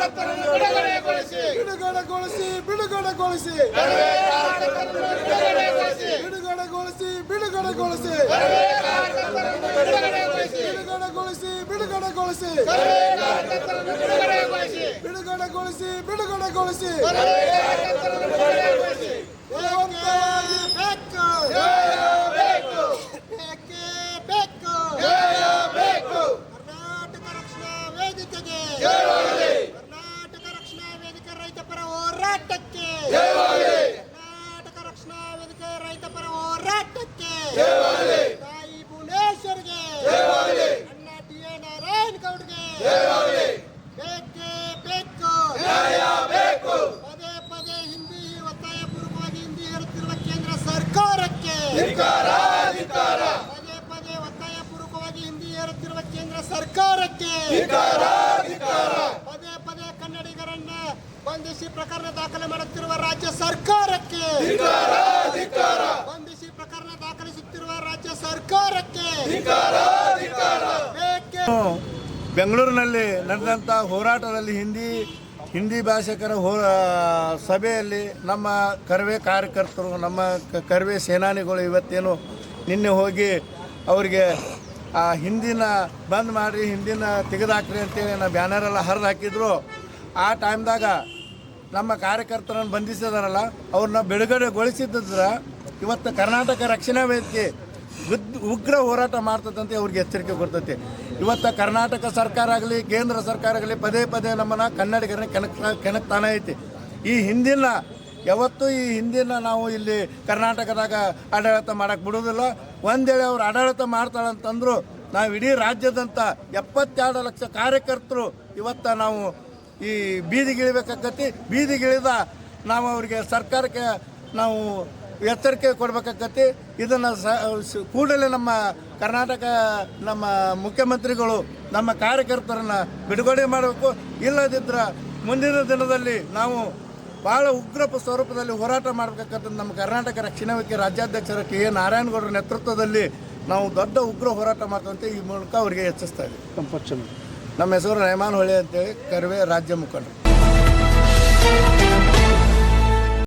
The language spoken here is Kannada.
ಕಾರ್ಯಕರ್ತರನ್ನು ಬಿಡುಗಡೆಗೊಳಿಸಿ. ಬಿಡುಗಡೆಗೊಳಿಸಿ ಬಿಡುಗಡೆಗೊಳಿಸಿ. ಕಳವೆ ಕಾರ್ಯಕರ್ತರನ್ನು ಬಿಡುಗಡೆಗೊಳಿಸಿ. ಬಿಡುಗಡೆಗೊಳಿಸಿ ಬಿಡುಗಡೆಗೊಳಿಸಿ. ಕಳವೆ ಕಾರ್ಯಕರ್ತರನ್ನು ಬಿಡುಗಡೆಗೊಳಿಸಿ. ಬಿಡುಗಡೆಗೊಳಿಸಿ ಬಿಡುಗಡೆಗೊಳಿಸಿ. ಬಿಡುಗಡೆಗೊಳಿಸಿ. ಗೌಡ್ಗೆ ಬೇಕೇ ಬೇಕು. ಪದೇ ಪದೇ ಹಿಂದಿ ಒತ್ತಾಯ ಪೂರ್ವವಾಗಿ ಹಿಂದಿ ಹೇರುತ್ತಿರುವ ಕೇಂದ್ರ ಸರ್ಕಾರಕ್ಕೆ. ಪದೇ ಪದೇ ಒತ್ತಾಯ ಪೂರ್ವಕವಾಗಿ ಹಿಂದಿ ಹೇರುತ್ತಿರುವ ಕೇಂದ್ರ ಸರ್ಕಾರಕ್ಕೆ. ಪದೇ ಪದೇ ಕನ್ನಡಿಗರನ್ನ ಬಂಧಿಸಿ ಪ್ರಕರಣ ದಾಖಲೆ ಮಾಡುತ್ತಿರುವ ರಾಜ್ಯ ಸರ್ಕಾರಕ್ಕೆ. ಬಂಧಿಸಿ ಪ್ರಕರಣ ದಾಖಲಿಸುತ್ತಿರುವ ರಾಜ್ಯ ಸರ್ಕಾರಕ್ಕೆ. ಬೇಕೇ ಬೆಂಗಳೂರಿನಲ್ಲಿ ನಡೆದಂಥ ಹೋರಾಟದಲ್ಲಿ ಹಿಂದಿ ಹಿಂದಿ ಭಾಷಿಕರ ಹೋ ಸಭೆಯಲ್ಲಿ ನಮ್ಮ ಕರ್ವೆ ಕಾರ್ಯಕರ್ತರು, ನಮ್ಮ ಕರ್ವೆ ಸೇನಾನಿಗಳು ಇವತ್ತೇನು ನಿನ್ನೆ ಹೋಗಿ ಅವರಿಗೆ, ಆ, ಹಿಂದಿನ ಬಂದ್ ಮಾಡಿರಿ, ಹಿಂದಿನ ತೆಗೆದಾಕ್ರಿ ಅಂತೇಳಿ ನಾವು ಬ್ಯಾನರೆಲ್ಲ ಹರಿದು ಹಾಕಿದ್ರು. ಆ ಟೈಮ್ದಾಗ ನಮ್ಮ ಕಾರ್ಯಕರ್ತರನ್ನು ಬಂಧಿಸಿದಾರಲ್ಲ, ಅವ್ರನ್ನ ಬಿಡುಗಡೆಗೊಳಿಸಿದ್ರ ಇವತ್ತು ಕರ್ನಾಟಕ ರಕ್ಷಣಾ ವೇದಿಕೆ ಉಗ್ರ ಹೋರಾಟ ಮಾಡ್ತದಂತೆ ಅವ್ರಿಗೆ ಎಚ್ಚರಿಕೆ ಕೊಡ್ತೈತೆ. ಇವತ್ತು ಕರ್ನಾಟಕ ಸರ್ಕಾರ ಆಗಲಿ, ಕೇಂದ್ರ ಸರ್ಕಾರ ಆಗಲಿ, ಪದೇ ಪದೇ ನಮ್ಮನ್ನು ಕನ್ನಡಿಗರನ್ನ ಕೆಣಕ್ ಕೆಣಕ್ತಾನೆ ಐತಿ. ಈ ಹಿಂದಿನ, ಯಾವತ್ತೂ ಈ ಹಿಂದಿನ ನಾವು ಇಲ್ಲಿ ಕರ್ನಾಟಕದಾಗ ಆಡಳಿತ ಮಾಡೋಕ್ಕೆ ಬಿಡೋದಿಲ್ಲ ಒಂದೇಳೆ ಅವ್ರು ಆಡಳಿತ ಮಾಡ್ತಾಳಂತಂದ್ರು, ನಾವು ಇಡೀ ರಾಜ್ಯದಂತ ಎಪ್ಪತ್ತೆರಡು ಲಕ್ಷ ಕಾರ್ಯಕರ್ತರು ಇವತ್ತು ನಾವು ಈ ಬೀದಿಗಿಳಿಬೇಕಾಗತ್ತಿ. ಬೀದಿಗಿಳಿದ ನಾವು ಅವರಿಗೆ ಸರ್ಕಾರಕ್ಕೆ ನಾವು ಎಚ್ಚರಿಕೆ ಕೊಡ್ಬೇಕಾಗತ್ತೆ. ಇದನ್ನು ಸ ಕೂಡಲೇ ನಮ್ಮ ಕರ್ನಾಟಕ ನಮ್ಮ ಮುಖ್ಯಮಂತ್ರಿಗಳು ನಮ್ಮ ಕಾರ್ಯಕರ್ತರನ್ನು ಬಿಡುಗಡೆ ಮಾಡಬೇಕು. ಇಲ್ಲದಿದ್ದರೆ ಮುಂದಿನ ದಿನದಲ್ಲಿ ನಾವು ಭಾಳ ಉಗ್ರ ಸ್ವರೂಪದಲ್ಲಿ ಹೋರಾಟ ಮಾಡಬೇಕಾಗತ್ತೆ ನಮ್ಮ ಕರ್ನಾಟಕ ರಕ್ಷಣಾ ವೇದಿಕೆ ರಾಜ್ಯಾಧ್ಯಕ್ಷರ ಕೆ ಎ ನಾರಾಯಣಗೌಡರ ನೇತೃತ್ವದಲ್ಲಿ ನಾವು ದೊಡ್ಡ ಉಗ್ರ ಹೋರಾಟ ಮಾಡ್ತಂತೆ ಈ ಮೂಲಕ ಅವರಿಗೆ ಹೆಚ್ಚಿಸ್ತಾ ಇದ್ದೀವಿ. ನಮ್ಮ ಹೆಸರು ರೆಹಮಾನ್ ಹೊಳೆ ಅಂತೇಳಿ ಕರ್ವೆ ರಾಜ್ಯ ಮುಖಂಡರು.